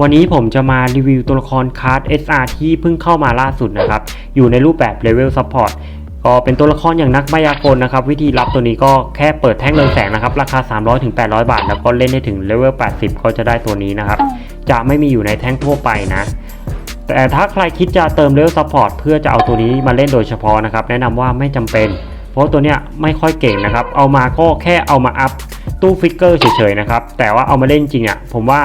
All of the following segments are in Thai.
วันนี้ผมจะมารีวิวตัวละครคาร์ด SR ที่เพิ่งเข้ามาล่าสุดนะครับ อยู่ในรูปแบบ Level Support ก็เป็นตัวละครอย่างนักมายากลนะครับ วิธีรับตัวนี้ก็แค่เปิดแท่งเรืองแสงนะครับ ราคา 300ถึง800บาท แล้วก็เล่นได้ถึงเลเวล80 ก็จะได้ตัวนี้นะครับ จะไม่มีอยู่ในแท่งทั่วไปนะ แต่ถ้าใครคิดจะเติมเลเวลซัพพอร์ตเพื่อจะเอาตัวนี้มาเล่นโดยเฉพาะนะครับ แนะนำว่าไม่จำเป็น เพราะตัวเนี้ยไม่ค่อยเก่งนะครับ เอามาก็แค่เอามาอัพตู้ฟิกเกอร์เฉยๆนะครับ แต่ว่าเอามาเล่นจริงอะผมว่า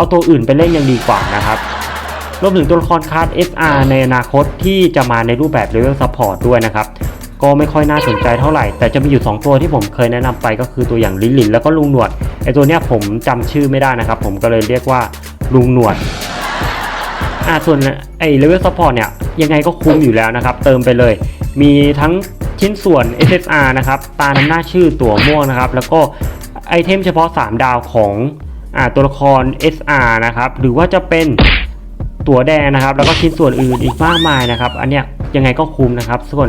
เอาตัวอื่นไปเล่นยังดีกว่านะครับรวมถึงตัวละครคาร์ด SR ในอนาคตที่จะมาในรูปแบบ Level Support ด้วยนะครับ ก็ไม่ค่อยน่าสนใจเท่าไหร่ แต่จะมีอยู่ 2 ตัวที่ผมเคยแนะนำไปก็คือตัวอย่างลินลินแล้วก็ลุงหนวดไอตัวเนี้ยผมจำชื่อไม่ได้นะครับ ผมก็เลยเรียกว่าลุงหนวดอ่าส่วนไอ้ Level Support เนี่ยยังไงก็คุ้มอยู่แล้วนะครับ เติมไปเลย มีทั้งชิ้นส่วน SSR นะครับ ตาน้ำหน้าชื่อตัวม่วงนะครับ แล้วก็ไอเทมเฉพาะ 3 ดาวของ ตัวละคร SR นะครับหรือว่าจะเป็นตัวแดงนะครับ แล้วก็ชิ้นส่วนอื่นอีกมากมายนะครับ อันเนี้ยยังไงก็คุ้มนะครับ ส่วน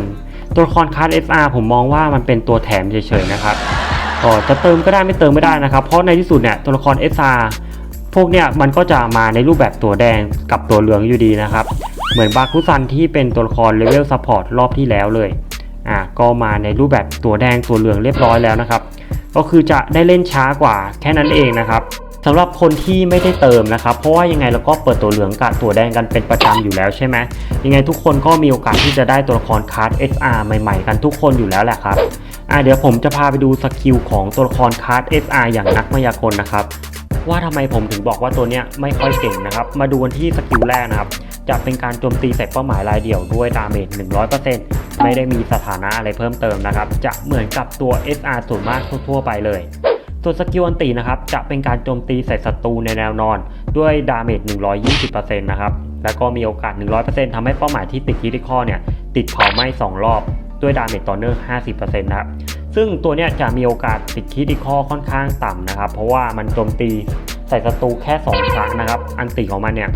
ตัวละครคัส SR ผมมองว่ามันเป็นตัวแถมเฉยๆนะครับก็จะเติมก็ได้ไม่เติมไม่ได้นะครับ เพราะในที่สุดเนี่ยตัวละคร SR พวกเนี่ยมันก็จะมาในรูปแบบตัวแดงกับตัวเหลืองอยู่ดีนะครับ เหมือนบาคุซันที่เป็นตัวละครเลเวลซัพพอร์ตรอบที่แล้วเลยอะก็มาในรูปแบบตัวแดงตัวเหลืองเรียบร้อยแล้วนะครับ ก็คือจะได้เล่นช้ากว่าแค่นั้นเองนะครับ สำหรับคนที่ไม่ได้เติมนะครับ เพราะว่ายังไงเราก็เปิดตัวเหลืองกับตัวแดงกันเป็นประจำอยู่แล้วใช่ไหมยังไงทุกคนก็มีโอกาสที่จะได้ตัวละครคาร์ด SR ใหม่ๆ กันทุกคนอยู่แล้วแหละครับอะเดี๋ยวผมจะพาไปดูสกิลของตัวละครคาร์ด SR อย่างนักมายากลนะครับว่าทำไมผมถึงบอกว่าตัวเนี้ยไม่ค่อยเก่งนะครับ มาดูกันที่สกิลแรกนะครับ จะเป็นการโจมตีใส่เป้าหมายรายเดี่ยวด้วยดาเมจ 100%ไม่ได้มีสถานะอะไรเพิ่มเติมนะครับ จะเหมือนกับตัว SR ส่วนมากทั่วๆไปเลย ส่วนสกิลอันตีนะครับจะเป็นการโจมตีใส่ศัตรูในแนวนอน ด้วยดาเมจ 120%นะครับแล้วก็มีโอกาส 100%ทำให้เป้าหมายที่ติดคิริคอเนี่ยติดเผาไหม้ 2 รอบ ด้วยดาเมจต่อเนื่อง 50%นะครับซึ่งตัวเนี้ยจะมีโอกาสติดคิดิคอค่อนข้างต่ำนะครับ เพราะว่ามันโจมตีใส่ศัตรูแค่ 2 ครั้งนะครับ อันติของมันเนี่ย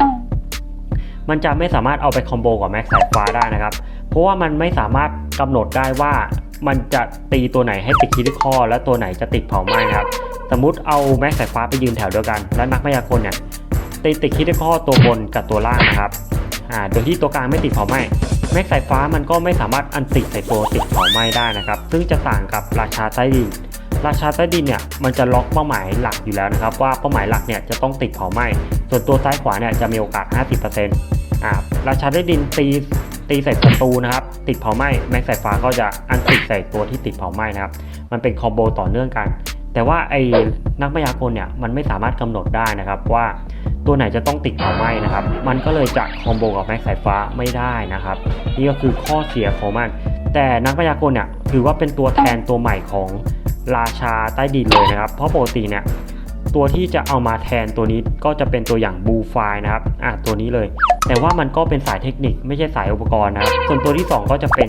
มันจะไม่สามารถเอาไปคอมโบกับแม็กสายฟ้าได้นะครับ เพราะว่ามันไม่สามารถกำหนดได้ว่า มันจะตีตัวไหนให้ติดคิดิคอและตัวไหนจะติดเผาไหม้นะครับ สมมติเอาแม็กสายฟ้าไปยืนแถวเดียวกัน และนักพยากลเนี่ยตีติดคิดิคอตัวบนกับตัวล่างนะครับอ่าโดยที่ตัวกลางไม่ติดเผาไหม้แม็กสายฟ้ามันก็ไม่สามารถอันติใส่ตัวติดเผาไหม้ได้นะครับ ซึ่งจะต่างกับราชาใต้ดิน ราชาใต้ดินเนี่ยมันจะล็อกเป้าหมายหลักอยู่แล้วนะครับ ว่าเป้าหมายหลักเนี่ยจะต้องติดเผาไหม้ส่วนตัวซ้ายขวาเนี่ยจะมีโอกาส 50%อ่าราชาใต้ดินตี ตีใส่ศัตรูนะครับ ติดเผาไหม้แม็กสายฟ้าก็จะอันติดใส่ตัวที่ติดเผาไหม้นะครับ มันเป็นคอมโบต่อเนื่องกัน แต่ว่าไอ้นักมายากลเนี่ยมันไม่สามารถกำหนดได้นะครับ ว่าตัวไหนจะต้องติดเผาไหม้นะครับ มันก็เลยจะคอมโบกับแม็กสายฟ้าไม่ได้นะครับ นี่ก็คือข้อเสียของมัน แต่นักพยากลเนี่ยถือว่าเป็นตัวแทนตัวใหม่ของราชาใต้ดินเลยนะครับ เพราะปกติเนี่ย ตัวที่จะเอามาแทนตัวนี้ก็จะเป็นตัวอย่างบูไฟนะครับอะตัวนี้เลย แต่ว่ามันก็เป็นสายเทคนิคไม่ใช่สายอุปกรณ์นะครับส่วนตัวที่ 2 ก็จะเป็น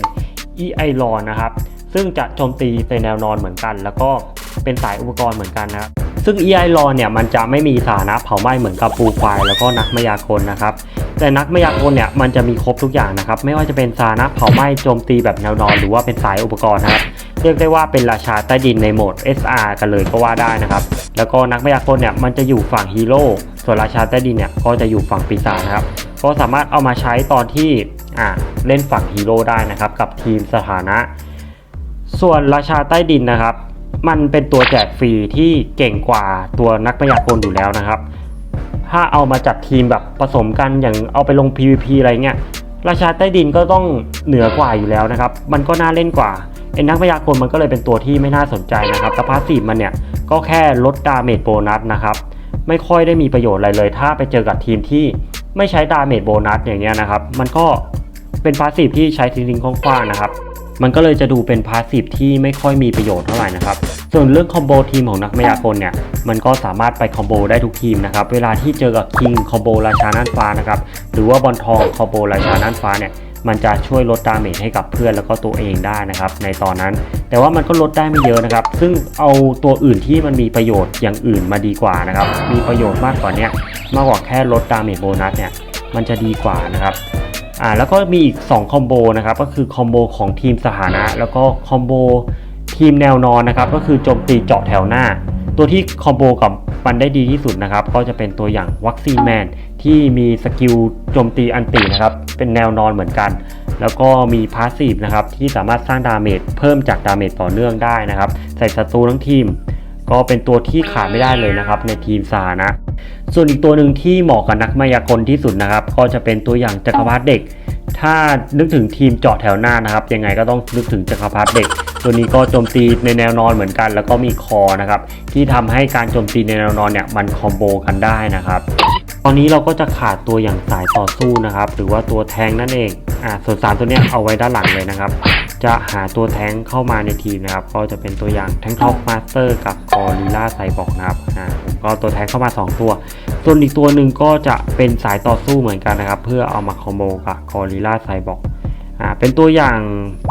e i l o n นะครับ ซึ่งจะโจมตีในแนวนอนเหมือนกัน แล้วก็เป็นสายอุปกรณ์เหมือนกันนะครับซึ่ง EI รอเนี่ยมันจะไม่มีสานะเผาไหม้เหมือนกับปูควายแล้วก็นักมายากลนะครับ แต่นักมายากลเนี่ยมันจะมีครบทุกอย่างนะครับ ไม่ว่าจะเป็นสานะเผาไหม้โจมตีแบบแนวนอนหรือว่าเป็นสายอุปกรณ์นะครับ เรียกได้ว่าเป็นราชาใต้ดินในโหมด SR กันเลยก็ว่าได้นะครับ แล้วก็นักมยากลเนี่ยมันจะอยู่ฝั่งฮีโร่ส่วนราชาใต้ดินเนี่ยก็จะอยู่ฝั่งปีศาจนะครับก็สามารถเอามาใช้ตอนที่อ่าเล่นฝั่งฮีโร่ได้นะครับกับทีมสถานะ ส่วนราชาใต้ดินนะครับ มันเป็นตัวแจกฟรีที่เก่งกว่าตัวนักพยากลอยู่แล้วนะครับ ถ้าเอามาจัดทีมแบบผสมกันอย่างเอาไปลง PVP อะไรเงี้ยราชาใต้ดินก็ต้องเหนือกว่าอยู่แล้วนะครับ มันก็น่าเล่นกว่า ไอ้นักพยากลมันก็เลยเป็นตัวที่ไม่น่าสนใจนะครับแต่พาสซีฟมันเนี่ยก็แค่ลดดาเมจโบนัสนะครับไม่ค่อยได้มีประโยชน์อะไรเลย ถ้าไปเจอกับทีมที่ไม่ใช้ดาเมจโบนัสอย่างเงี้ยนะครับ มันก็เป็นพาสซีฟที่ใช้ทิ้งๆคว้างๆนะครับ มันก็เลยจะดูเป็นพาสซีฟที่ไม่ค่อยมีประโยชน์เท่าไหร่นะครับ ส่วนเรื่องคอมโบทีมของนักมายากลเนี่ย มันก็สามารถไปคอมโบได้ทุกทีมนะครับ เวลาที่เจอกับคิงคอมโบราชาน่านฟ้านะครับ หรือว่าบอลทองคอมโบราชาน่านฟ้าเนี่ย มันจะช่วยลดดาเมจให้กับเพื่อนแล้วก็ตัวเองได้นะครับ ในตอนนั้น แต่ว่ามันก็ลดได้ไม่เยอะนะครับ ซึ่งเอาตัวอื่นที่มันมีประโยชน์อย่างอื่นมาดีกว่านะครับ มีประโยชน์มากกว่านี้มากกว่าแค่ลดดาเมจโบนัสเนี่ยมันจะดีกว่านะครับอ่าแล้วก็มีอีก2คอมโบนะครับก็คือคอมโบของทีมสถานะ แล้วก็คอมโบทีมแนวนอนนะครับก็คือโจมตีเจาะแถวหน้า ตัวที่คอมโบกับมันได้ดีที่สุดนะครับก็จะเป็นตัวอย่างวัคซีนแมน ที่มีสกิลโจมตีอันตินะครับ เป็นแนวนอนเหมือนกัน แล้วก็มีพาสซีฟนะครับที่สามารถสร้างดาเมจเพิ่มจากดาเมจต่อเนื่องได้นะครับ ใส่ศัตรูทั้งทีม ก็เป็นตัวที่ขาดไม่ได้เลยนะครับ ในทีมสานะ ส่วนอีกตัวหนึ่งที่เหมาะกับนักมายากลที่สุดนะครับ ก็จะเป็นตัวอย่างจักรพรรดิเด็ก ถ้านึกถึงทีมเจาะแถวหน้านะครับ ยังไงก็ต้องนึกถึงจักรพรรดิเด็ก ตัวนี้ก็โจมตีในแนวนอนเหมือนกัน แล้วก็มีคอนะครับที่ทำให้การโจมตีในแนวนอนเนี่ยมันคอมโบกันได้นะครับ อนนี้เราก็จะขาดตัวอย่างสายต่อสู้นะครับ หรือว่าตัวแทงนั่นเองอ่าส่วนสามตัวเนี้ยเอาไว้ด้านหลังเลยนะครับ จะหาตัวแทงเข้ามาในทีมนะครับ ก็จะเป็นตัวอย่างแทงท็อปมาสเตอร์กับกอริล่าไซบอกนะครับอ่าผมก็ตัวแทงเข้ามา 2 ตัว ส่วนอีกตัวหนึ่งก็จะเป็นสายต่อสู้เหมือนกันนะครับ เพื่อเอามาคอมโบกับกอริล่าไซบอกอ่าเป็นตัวอย่าง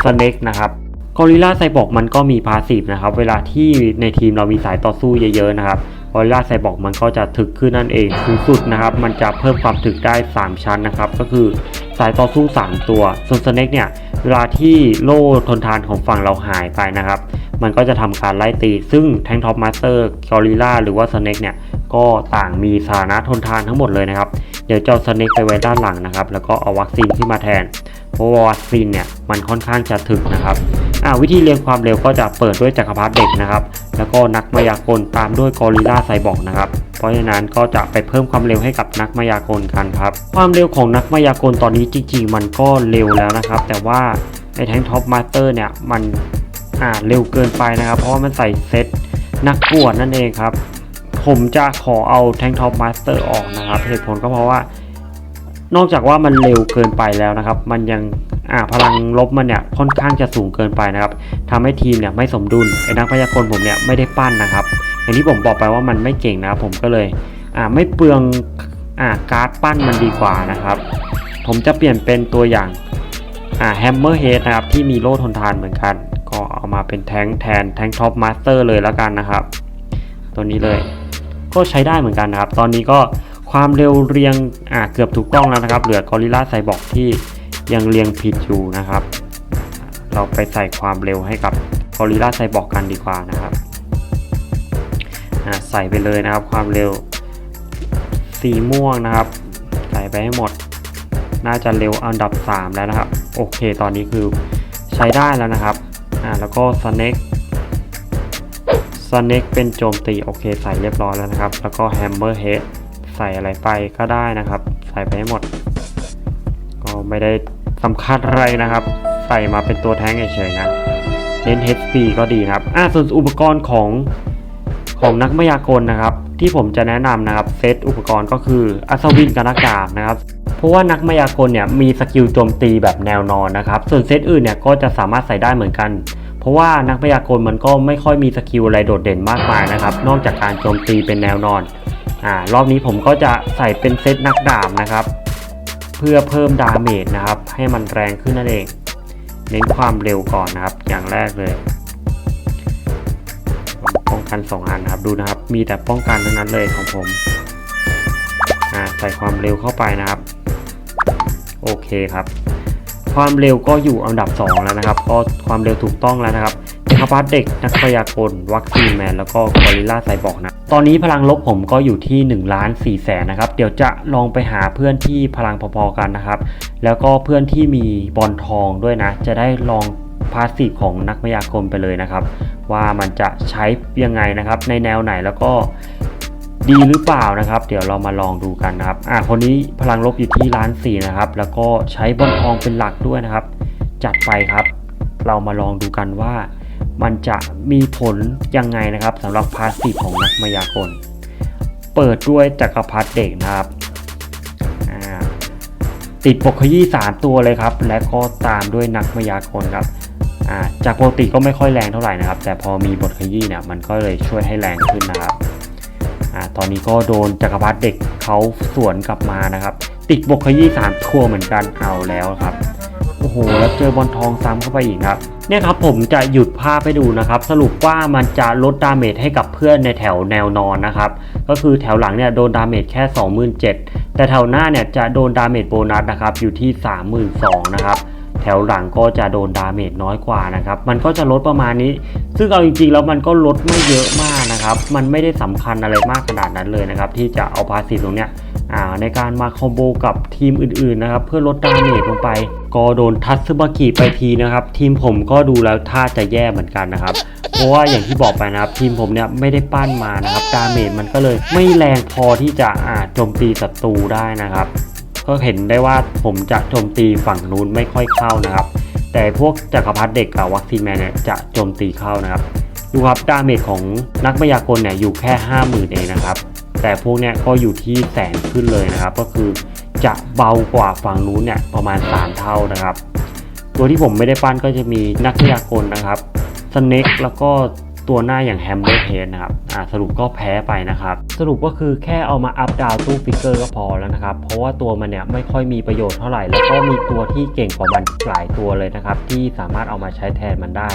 สเน็กนะครับกอริล่าไซบอกมันก็มีพาสีฟนะครับ เวลาที่ในทีมเรามีสายต่อสู้เยอะๆนะครับ อริลลาไซบอกมันก็จะถึกขึ้นนั่นเองสูงสุดนะครับ มันจะเพิ่มความถึกได้ 3 ชั้นนะครับ ก็คือสายต่อสู้ 3 ตัว ส่วนสเน็กเนี่ย เวลาที่โล่ทนทานของฝั่งเราหายไปนะครับ มันก็จะทำการไล่ตี ซึ่งแทงท็อปมาสเตอร์กอริลลาหรือว่าสเน็กเนี่ย ก็ต่างมีสานะทนทานทั้งหมดเลยนะครับ เดี๋ยวเจ้าสเน็กไปไว้ด้านหลังนะครับ แล้วก็เอาวัคซีนขึ้นมาแทน เพราะว่าวัคซีนเนี่ย มันค่อนข้างจะถึกนะครับ อ่าวิธีเรียงความเร็วก็จะเปิดด้วยจักรพรรดิเด็กนะครับ แล้วก็นักมายากลตามด้วยกอริลลาไซบอร์กนะครับ เพราะฉะนั้นก็จะไปเพิ่มความเร็วให้กับนักมายากลกันครับ ความเร็วของนักมายากลตอนนี้จริงๆ มันก็เร็วแล้วนะครับ แต่ว่าไอ้แทงท็อปมาสเตอร์เนี่ยมันอ่าเร็วเกินไปนะครับ เพราะว่ามันใส่เซตนักกวดนั่นเองครับ ผมจะขอเอาแทงท็อปมาสเตอร์ออกนะครับเหตุผลก็เพราะว่านอกจากว่ามันเร็วเกินไปแล้วนะครับ มันยัง อ่าพลังลบมันเนี่ยค่อนข้างจะสูงเกินไปนะครับทำให้ทีมเนี่ยไม่สมดุลไอ้นักพยากลผมเนี่ยไม่ได้ปั้นนะครับ อย่างที่ผมบอกไปว่ามันไม่เก่งนะครับผมก็เลยอ่าไม่เปลืองอ่าการ์ดปั้นมันดีกว่านะครับ ผมจะเปลี่ยนเป็นตัวอย่างอ่าแฮมเมอร์เฮดนะครับที่มีโล่ทนทานเหมือนกัน ก็เอามาเป็นแทงค์แทนแทงท็อปมาสเตอร์เลยแล้วกันนะครับ ตัวนี้เลยก็ใช้ได้เหมือนกันนะครับ ตอนนี้ก็ความเร็วเรียงอ่าเกือบถูกต้องแล้วนะครับ เหลือกอริลลาไซบอกที่ ยังเรียงผิดอยู่นะครับ เราไปใส่ความเร็วให้กับกอริลลาไซบอกกันดีกว่านะครับอ่าใส่ไปเลยนะครับความเร็วสีม่วงนะครับ ใส่ไปให้หมด น่าจะเร็วอันดับ 3 แล้วนะครับ โอเคตอนนี้คือใช้ได้แล้วนะครับอ่าแล้วก็สเน็กสเน็กเป็นโจมตีโอเคใส่เรียบร้อยแล้วนะครับ แล้วก็แฮมเมอร์เฮดใส่อะไรไปก็ได้นะครับ ใส่ไปให้หมด ก็ไม่ได้ สำคัญอะไรนะครับ ใส่มาเป็นตัวแท้งเฉยๆนะเน้น HP ก็ดีนะครับอ่าส่วนอุปกรณ์ของของนักมายากลนะครับ ที่ผมจะแนะนำนะครับเซตอุปกรณ์ก็คืออัศวินกับหน้ากากนะครับ เพราะว่านักมายากลเนี่ยมีสกิลโจมตีแบบแนวนอนนะครับ ส่วนเซตอื่นเนี่ยก็จะสามารถใส่ได้เหมือนกัน เพราะว่านักพยากลมันก็ไม่ค่อยมีสกิลอะไรโดดเด่นมากมายนะครับ นอกจากการโจมตีเป็นแนวนอนอ่ารอบนี้ผมก็จะใส่เป็นเซตนักดาบนะครับ เพื่อเพิ่มดาเมจนะครับ ให้มันแรงขึ้นนั่นเอง เน้นความเร็วก่อนนะครับ อย่างแรกเลย ป้องกันสองอันนะครับ ดูนะครับ มีแต่ป้องกันเทั้งนั้นเลยของผมใส่ความเร็วเข้าไปนะครับ โอเคครับ ความเร็วก็อยู่อันดับ 2 แล้วนะครับ ก็ความเร็วถูกต้องแล้วนะครับ จักรพรรดิเด็กนักพยากลวัคซีนแมนแล้วก็กอริลลาไซบอกนะ ตอนนี้พลังลบผมก็อยู่ที่1ล้าน4แสนนะครับ เดี๋ยวจะลองไปหาเพื่อนที่พลังพอๆกันนะครับ แล้วก็เพื่อนที่มีบอลทองด้วยนะ จะได้ลองพาสซีฟของนักพยากลไปเลยนะครับ ว่ามันจะใช้ยังไงนะครับ ในแนวไหนแล้วก็ดีหรือเปล่านะครับ เดี๋ยวเรามาลองดูกันนะครับ อ่าคนนี้พลังลบอยู่ที่ล้านสี่นะครับ แล้วก็ใช้บอลทองเป็นหลักด้วยนะครับ จัดไปครับ เรามาลองดูกันว่า มันจะมีผลยังไงนะครับสำหรับพาสซีฟของนักมายากล เปิดด้วยจักรพรรดิเด็กนะครับติดปกขยี้สามตัวเลยครับ และก็ตามด้วยนักมายากลครับาจากปกติก็ไม่ค่อยแรงเท่าไหร่นะครับ แต่พอมีบทขยี้เนี่ยมันก็เลยช่วยให้แรงขึ้นนะครับอตอนนี้ก็โดนจักรพรรดิเด็กเขาสวนกลับมานะครับ ติดบกขยี้สามทั่วเหมือนกันเอาแล้วครับ หแล้วเจอบอลทองซ้ำเข้าไปอีกครับเนี่ยครับผมจะหยุดภาพไปดูนะครับ สรุปว่ามันจะลดดาเมจให้กับเพื่อนในแถวแนวนอนนะครับ ก็คือแถวหลังเนี่ยโดนดาเมจแค่ 27,000 แต่แถวหน้าเนี่ยจะโดนดาเมจโบนัสนะครับอยู่ที่ 32,000นะครับแถวหลังก็จะโดนดาเมจน้อยกว่านะครับ มันก็จะลดประมาณนี้ ซึ่งเอาจริงๆแล้วมันก็ลดไม่เยอะมากนะครับ มันไม่ได้สำคัญอะไรมากขนาดนั้นเลยนะครับ ที่จะเอาพาสีตรงเนี้ยในการมาคอมโบกับทีมอื่นๆนะครับ เพื่อลดดาเมจลงไป ก็โดนทัตสึบากิไปทีนะครับ ทีมผมก็ดูแล้วท่าจะแย่เหมือนกันนะครับ เพราะว่าอย่างที่บอกไปนะครับ ทีมผมเนี่ยไม่ได้ปั้นมานะครับดาเมจมันก็เลยไม่แรงพอที่จะอ่าโจมตีศัตรูได้นะครับ ก็เห็นได้ว่าผมจะโจมตีฝั่งนู้นไม่ค่อยเข้านะครับ แต่พวกจักรพรรดิเด็กกับวัคซีนแมนเนี่ยจะโจมตีเข้านะครับดูครับดาเมจของนักพยากลเนี่ยอยู่แค่ 50,000 เองนะครับ แต่พวกเนี้ยก็อยู่ที่แสนขึ้นเลยนะครับ ก็คือ จะเบากว่าฝั่งนู้นเนี่ยประมาณ 3 เท่านะครับ ตัวที่ผมไม่ได้ปั้นก็จะมีนักพยากลนะครับสเน็กแล้วก็ตัวหน้าอย่างแฮมเบอร์เฮดนะครับอ่าสรุปก็แพ้ไปนะครับ สรุปก็คือแค่เอามาอัพดาวตู้ฟิกเกอร์ก็พอแล้วนะครับ เพราะว่าตัวมันเนี่ยไม่ค่อยมีประโยชน์เท่าไหร่ แล้วก็มีตัวที่เก่งกว่ามันหลายตัวเลยนะครับ ที่สามารถเอามาใช้แทนมันได้